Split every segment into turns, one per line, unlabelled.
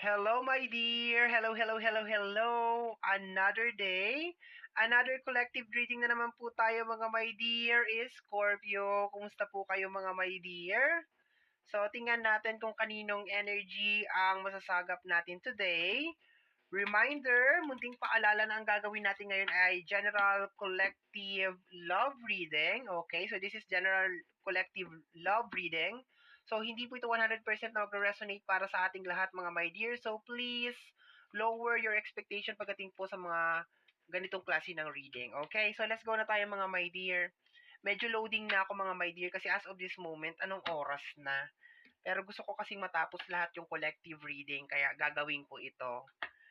Hello, my dear. Hello, hello, hello, hello. Another day. Another collective reading na naman po tayo mga my dear is Scorpio. Kumusta po kayo mga my dear? So, tingnan natin kung kaninong energy ang masasagap natin today. Reminder, munting paalala na ang gagawin natin ngayon ay General Collective Love Reading. Okay, so this is General Collective Love Reading. So, hindi po ito 100% na mag-resonate para sa ating lahat mga my dear. So, please lower your expectation pagdating po sa mga ganitong klase ng reading. Okay, so let's go na tayo mga my dear. Medyo loading na ako mga my dear kasi as of this moment, anong oras na? Pero gusto ko kasing matapos lahat yung collective reading kaya gagawin ko ito.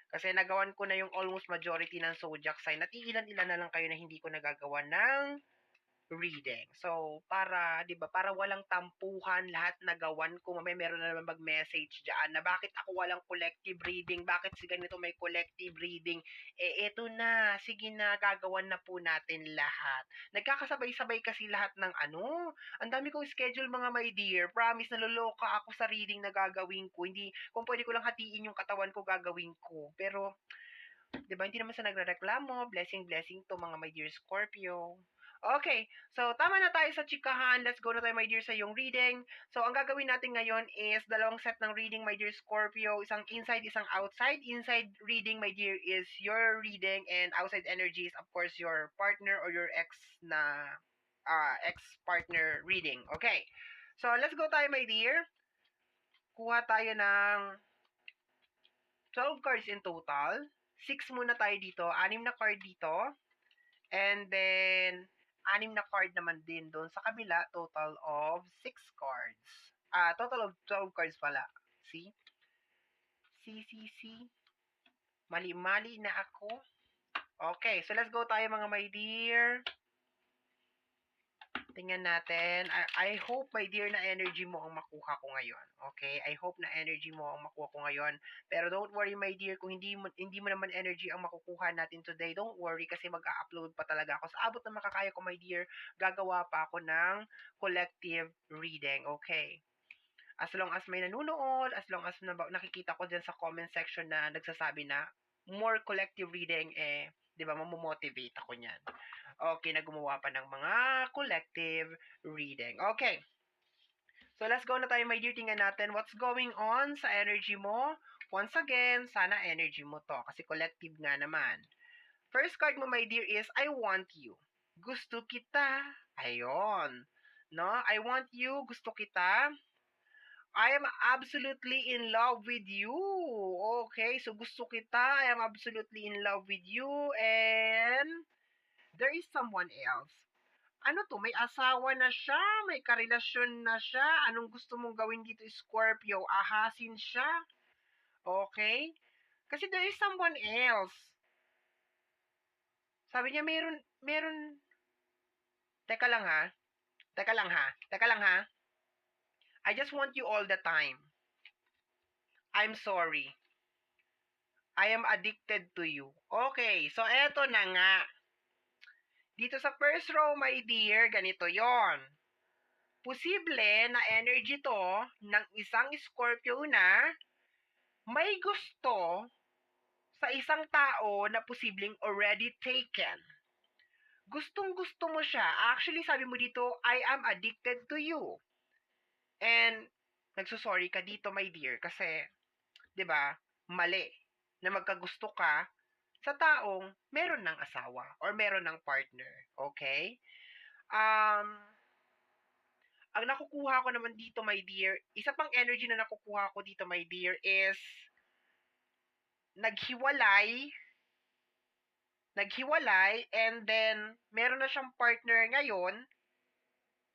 Kasi nagawan ko na yung almost majority ng zodiac sign at ilan-ilan na lang kayo na hindi ko nagagawa ng reading. So, para, 'di ba, para walang tampuhan lahat nagawan ko, mamaya meron na naman mag-message diyan na bakit ako walang collective reading, bakit si ganito may collective reading. Eh eto na, sige na, gagawan na po natin lahat. Nagkakasabay-sabay kasi lahat ng ano. Ang dami kong schedule mga my dear. Promise naloloka ako sa reading na gagawin ko. Hindi kung pwede ko lang hatiin yung katawan ko gagawin ko. Pero 'di ba, hindi naman sa nagrereklamo. Blessing, blessing to mga my dear Scorpio. Okay, so tama na tayo sa chikahan. Let's go na tayo, my dear, sa yung reading. So, ang gagawin natin ngayon is dalawang set ng reading, my dear Scorpio. Isang inside, isang outside. Inside reading, my dear, is your reading and outside energy is, of course, your partner or your ex na uh, ex-partner reading. Okay, so let's go tayo, my dear. Kuha tayo ng 12 cards in total. 6 muna tayo dito. Anim na card dito. And then, anim na card naman din doon sa kabila, total of 6 cards. Ah, total of 12 cards pala. See? See, see, see? Mali-mali na ako. Okay, so let's go tayo mga my dear. Tingnan natin. I, I hope, my dear, na energy mo ang makuha ko ngayon. Okay? I hope na energy mo ang makuha ko ngayon. Pero don't worry, my dear, kung hindi mo, hindi mo naman energy ang makukuha natin today, don't worry kasi mag-upload pa talaga ako. Sa abot na makakaya ko, my dear, gagawa pa ako ng collective reading. Okay? As long as may nanonood, as long as nakikita ko dyan sa comment section na nagsasabi na more collective reading, eh, di ba, mamomotivate ako niyan. Okay, na gumawa pa ng mga collective reading. Okay. So, let's go na tayo, my dear. Tingnan natin what's going on sa energy mo. Once again, sana energy mo to. Kasi collective nga naman. First card mo, my dear, is I want you. Gusto kita. Ayon. No? I want you. Gusto kita. I am absolutely in love with you. Okay, so gusto kita. I am absolutely in love with you. And there is someone else. Ano to? May asawa na siya? May karelasyon na siya? Anong gusto mong gawin dito, Scorpio? Ahasin siya? Okay? Kasi there is someone else. Sabi niya, meron, meron, teka lang ha, teka lang ha, teka lang ha, I just want you all the time. I'm sorry. I am addicted to you. Okay, so eto na nga. Dito sa first row, my dear, ganito yon. Posible na energy to ng isang Scorpio na may gusto sa isang tao na posibleng already taken. Gustong gusto mo siya. Actually, sabi mo dito, I am addicted to you. And, nagsusorry ka dito, my dear, kasi, di ba, mali na magkagusto ka sa taong meron ng asawa or meron ng partner. Okay? Um, ang nakukuha ko naman dito, my dear, isa pang energy na nakukuha ko dito, my dear, is naghiwalay, naghiwalay, and then, meron na siyang partner ngayon,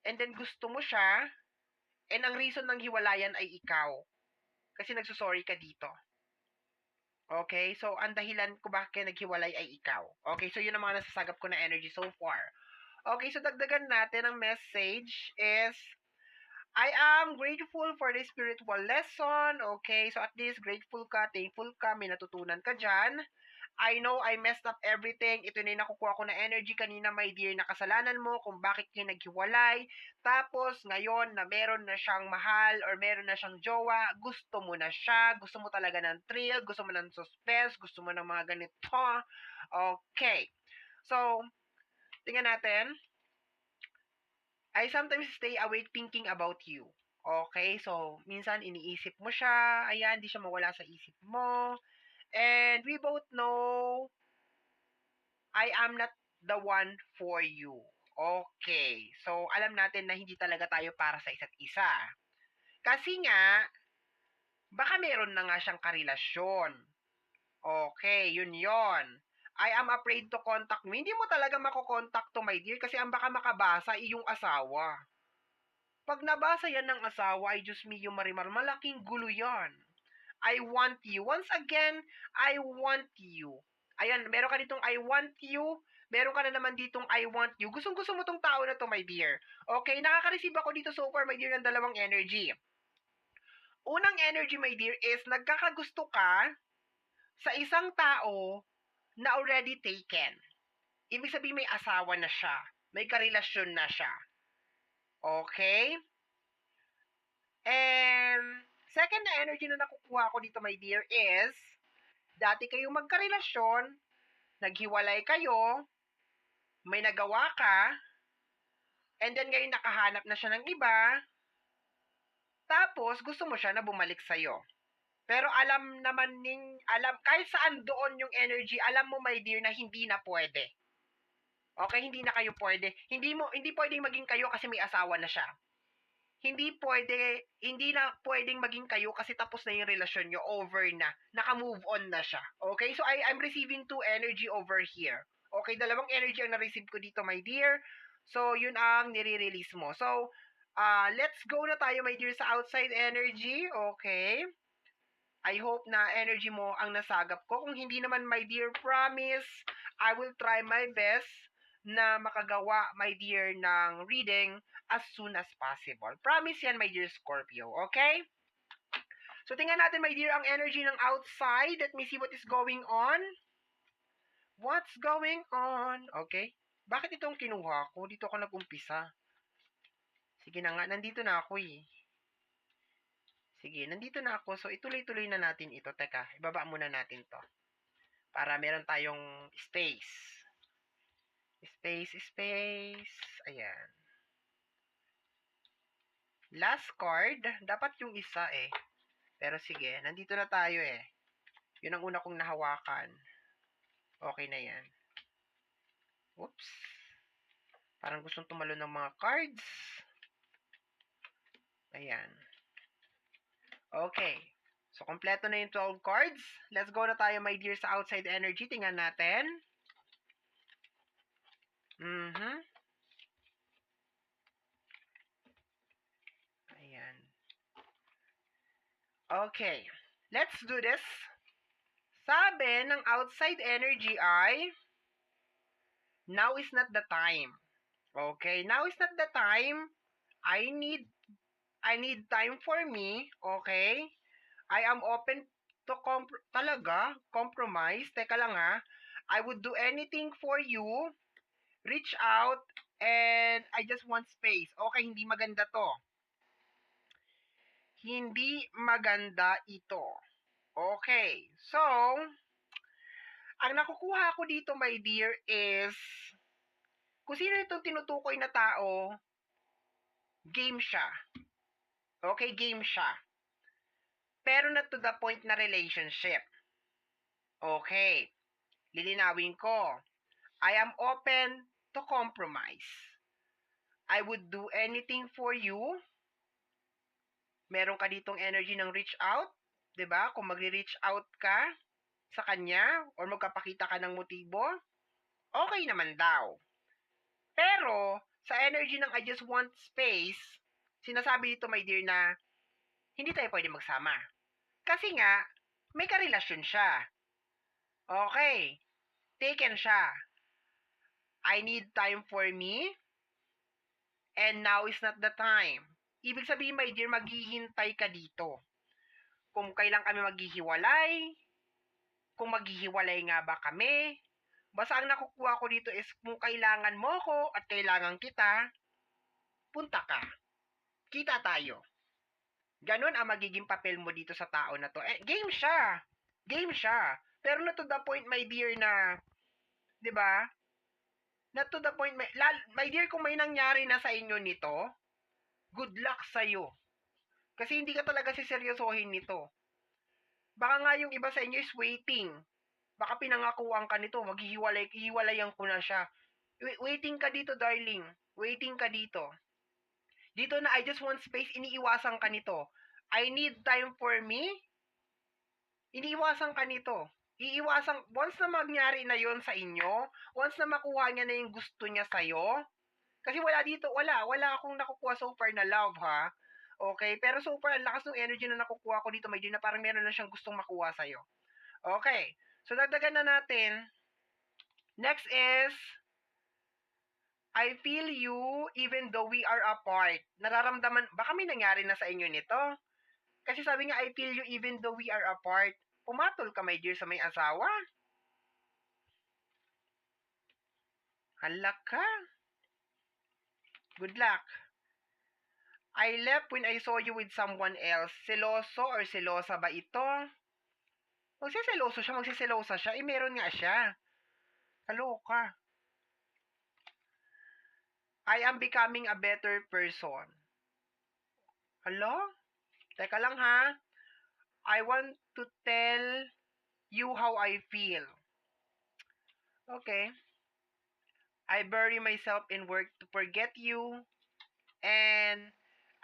and then gusto mo siya, and ang reason ng hiwalayan ay ikaw. Kasi nagsusorry ka dito. Okay? So, ang dahilan ko bakit naghiwalay ay ikaw. Okay? So, yun ang mga nasasagap ko na energy so far. Okay? So, dagdagan natin ang message is, I am grateful for the spiritual lesson. Okay? So, at least grateful ka, thankful ka, may natutunan ka dyan. I know I messed up everything. Ito na yung nakukuha ko na energy kanina, my dear, na kasalanan mo kung bakit kayo naghiwalay. Tapos, ngayon na meron na siyang mahal or meron na siyang jowa, gusto mo na siya, gusto mo talaga ng thrill, gusto mo ng suspense, gusto mo ng mga ganito. Okay. So, tingnan natin. I sometimes stay awake thinking about you. Okay, so minsan iniisip mo siya, ayan, di siya mawala sa isip mo. And we both know I am not the one for you. Okay. So, alam natin na hindi talaga tayo para sa isa't isa. Kasi nga, baka meron na nga siyang karelasyon. Okay, yun yon. I am afraid to contact me. Hindi mo talaga makokontak to, my dear, kasi ang baka makabasa, iyong asawa. Pag nabasa yan ng asawa, ay Diyos mio marimar, malaking gulo yan. I want you. Once again, I want you. Ayan, meron ka ditong I want you. Meron ka na naman ditong I want you. Gustong gusto mo tong tao na to, my dear. Okay, nakaka-receive ako dito so far, my dear, ng dalawang energy. Unang energy, my dear, is nagkakagusto ka sa isang tao na already taken. Ibig sabihin may asawa na siya. May karelasyon na siya. Okay? And second na energy na nakukuha ko dito, my dear, is dati kayong magkarelasyon, naghiwalay kayo, may nagawa ka, and then ngayon nakahanap na siya ng iba, tapos gusto mo siya na bumalik sa'yo. Pero alam naman ning, alam, kahit saan doon yung energy, alam mo, my dear, na hindi na pwede. Okay, hindi na kayo pwede. Hindi mo, hindi pwedeng maging kayo kasi may asawa na siya hindi pwede, hindi na pwedeng maging kayo kasi tapos na yung relasyon nyo, over na. Naka-move on na siya. Okay? So, I, I'm receiving two energy over here. Okay? Dalawang energy ang na-receive ko dito, my dear. So, yun ang nire-release mo. So, uh, let's go na tayo, my dear, sa outside energy. Okay? I hope na energy mo ang nasagap ko. Kung hindi naman, my dear, promise, I will try my best na makagawa, my dear, ng reading as soon as possible. Promise yan, my dear Scorpio. Okay? So, tingnan natin, my dear, ang energy ng outside. Let me see what is going on. What's going on? Okay? Bakit itong kinuha ko? Dito ako nag-umpisa. Sige na nga, nandito na ako eh. Sige, nandito na ako. So, ituloy-tuloy na natin ito. Teka, ibaba muna natin to. Para meron tayong space. Space, space. Ayan. Last card. Dapat yung isa eh. Pero sige, nandito na tayo eh. Yun ang una kong nahawakan. Okay na yan. Oops. Parang gustong tumalo ng mga cards. Ayan. Okay. So, kompleto na yung 12 cards. Let's go na tayo, my dear, sa outside energy. Tingnan natin. Mhm. Ayan. Okay. Let's do this. Sabi ng outside energy ay now is not the time. Okay, now is not the time. I need I need time for me, okay? I am open to comp- talaga compromise. Teka lang ha. I would do anything for you reach out, and I just want space. Okay, hindi maganda to. Hindi maganda ito. Okay, so, ang nakukuha ko dito, my dear, is, kung sino itong tinutukoy na tao, game siya. Okay, game siya. Pero not to the point na relationship. Okay, lilinawin ko. I am open to compromise. I would do anything for you. Meron ka ditong energy ng reach out, 'di ba? Kung magre-reach out ka sa kanya or magkapakita ka ng motibo, okay naman daw. Pero sa energy ng I just want space, sinasabi dito my dear na hindi tayo pwede magsama. Kasi nga, may karelasyon siya. Okay. Taken siya. I need time for me, and now is not the time. Ibig sabihin, my dear, maghihintay ka dito. Kung kailan kami maghihiwalay, kung maghihiwalay nga ba kami. Basta ang nakukuha ko dito is kung kailangan mo ko at kailangan kita, punta ka. Kita tayo. Ganon ang magiging papel mo dito sa tao na to. Eh, game siya. Game siya. Pero na to the point, my dear, na, di ba? Na to the point, my, my dear, kung may nangyari na sa inyo nito, good luck sa'yo. Kasi hindi ka talaga siseryosohin nito. Baka nga yung iba sa inyo is waiting. Baka pinangakuan ka nito, maghihiwalay, hiwalayan ko na siya. Wait- Waiting ka dito, darling. Waiting ka dito. Dito na I just want space, iniiwasan ka nito. I need time for me. Iniiwasan ka nito. Iiwasan, once na mangyari na yon sa inyo, once na makuha niya na yung gusto niya sa'yo, kasi wala dito, wala, wala akong nakukuha so far na love ha. Okay, pero so far, ang lakas ng energy na nakukuha ko dito, may na parang meron na siyang gustong makuha sa'yo. Okay, so dagdagan na natin. Next is, I feel you even though we are apart. Nararamdaman, baka may nangyari na sa inyo nito. Kasi sabi nga, I feel you even though we are apart. Pumatol ka, my dear, sa may asawa. Hala ka. Good luck. I left when I saw you with someone else. Seloso or selosa ba ito? Magsiseloso siya, magsiselosa siya. Eh, meron nga siya. Kaloka. I am becoming a better person. Hello? Teka lang ha. I want to tell you how I feel. Okay. I bury myself in work to forget you. And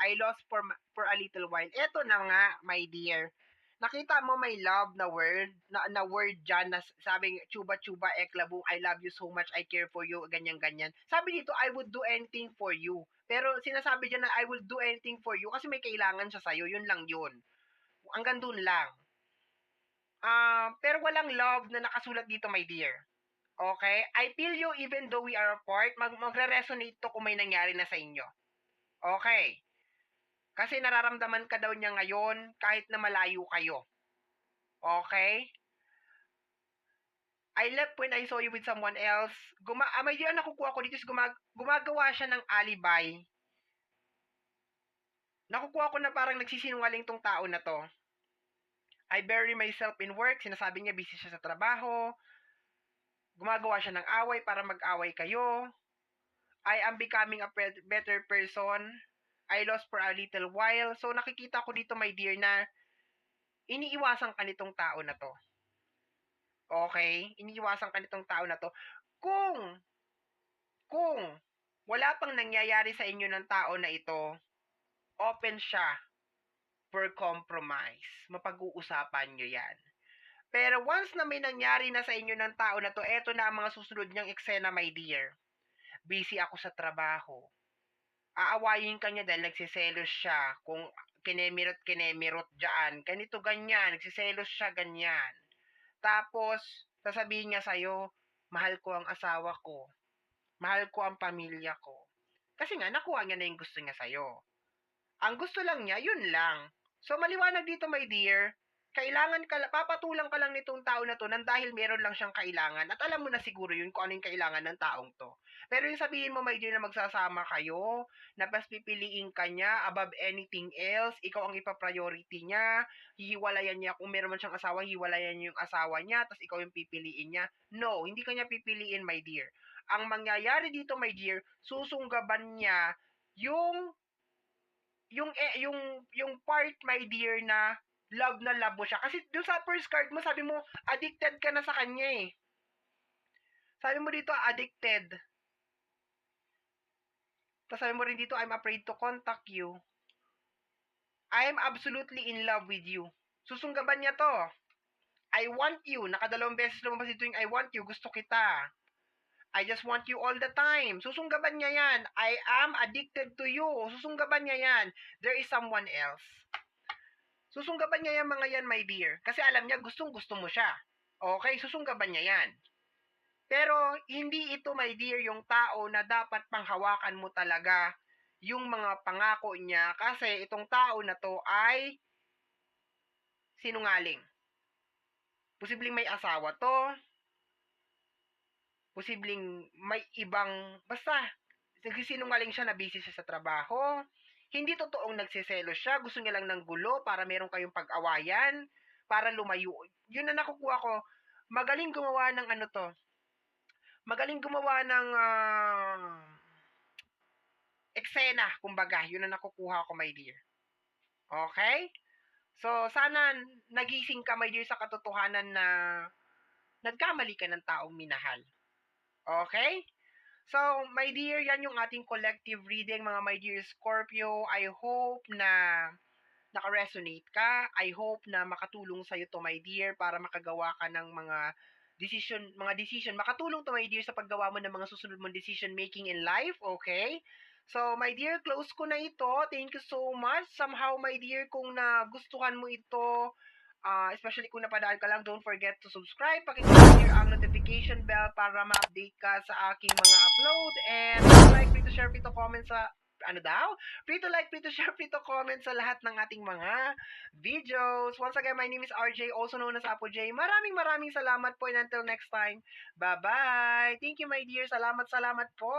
I lost for for a little while. Ito na nga, my dear. Nakita mo may love na word, na, na word dyan na sabing chuba chuba eklabong I love you so much, I care for you, ganyan ganyan. Sabi dito, I would do anything for you. Pero sinasabi dyan na I will do anything for you kasi may kailangan siya sa'yo, yun lang yun. Hanggang dun lang. Ah, pero walang love na nakasulat dito, my dear. Okay? I feel you even though we are apart. Mag magre-resonate to kung may nangyari na sa inyo. Okay. Kasi nararamdaman ka daw niya ngayon kahit na malayo kayo. Okay? I left when I saw you with someone else. Guma ah, may dear, nakukuha ko dito is gumag gumagawa siya ng alibi. Nakukuha ko na parang nagsisinungaling tong tao na to. I bury myself in work. Sinasabi niya busy siya sa trabaho. Gumagawa siya ng away para mag-away kayo. I am becoming a better person. I lost for a little while. So nakikita ko dito, my dear, na iniiwasan ka nitong tao na to. Okay? Iniiwasan ka nitong tao na to. Kung, kung wala pang nangyayari sa inyo ng tao na ito, open siya for compromise. Mapag-uusapan nyo yan. Pero once na may nangyari na sa inyo ng tao na to, eto na ang mga susunod niyang eksena, my dear. Busy ako sa trabaho. Aawayin ka niya dahil nagsiselos siya kung kinemirot kinemirot dyan. Ganito ganyan, nagsiselos siya ganyan. Tapos, sasabihin niya sa'yo, mahal ko ang asawa ko. Mahal ko ang pamilya ko. Kasi nga, nakuha niya na yung gusto niya sa'yo. Ang gusto lang niya, yun lang. So, maliwanag dito, my dear, kailangan ka, papatulang ka lang nitong tao na to nang dahil meron lang siyang kailangan. At alam mo na siguro yun kung ano yung kailangan ng taong to. Pero yung sabihin mo, my dear, na magsasama kayo, na pas pipiliin ka niya above anything else, ikaw ang ipa-priority niya, hihiwalayan niya, kung meron man siyang asawa, hiwalayan niya yung asawa niya, tapos ikaw yung pipiliin niya. No, hindi ka niya pipiliin, my dear. Ang mangyayari dito, my dear, susunggaban niya yung yung eh, yung yung part my dear na love na love mo siya kasi doon sa first card mo sabi mo addicted ka na sa kanya eh sabi mo dito addicted tapos sabi mo rin dito I'm afraid to contact you I am absolutely in love with you susunggaban niya to I want you nakadalawang beses lumabas dito yung I want you gusto kita I just want you all the time. Susunggaban niya yan. I am addicted to you. Susunggaban niya yan. There is someone else. Susunggaban niya yan mga yan, my dear. Kasi alam niya, gustong gusto mo siya. Okay, susunggaban niya yan. Pero, hindi ito, my dear, yung tao na dapat panghawakan mo talaga yung mga pangako niya kasi itong tao na to ay sinungaling. Posibleng may asawa to. Posibleng may ibang, basta, nagsisinungaling siya na busy siya sa trabaho. Hindi totoong nagsiselos siya. Gusto niya lang ng gulo para meron kayong pag-awayan, para lumayo. Yun na nakukuha ko. Magaling gumawa ng ano to. Magaling gumawa ng ah, eksena, kumbaga. Yun na nakukuha ko, my dear. Okay? So, sana nagising ka, my dear, sa katotohanan na nagkamali ka ng taong minahal. Okay? So, my dear, yan yung ating collective reading, mga my dear Scorpio. I hope na naka-resonate ka. I hope na makatulong sa'yo to, my dear, para makagawa ka ng mga decision, mga decision. Makatulong to, my dear, sa paggawa mo ng mga susunod mong decision making in life, okay? So, my dear, close ko na ito. Thank you so much. Somehow, my dear, kung nagustuhan mo ito, ah, especially kung napadaan ka lang, don't forget to subscribe. Pakiclick ang notification bell para ma-update ka sa aking mga upload. And like, free to share, free to comment sa ano daw? Free to like, free to share, free to comment sa lahat ng ating mga videos. Once again, my name is RJ, also known as Apo J. Maraming maraming salamat po and until next time, bye-bye! Thank you, my dear. Salamat, salamat po!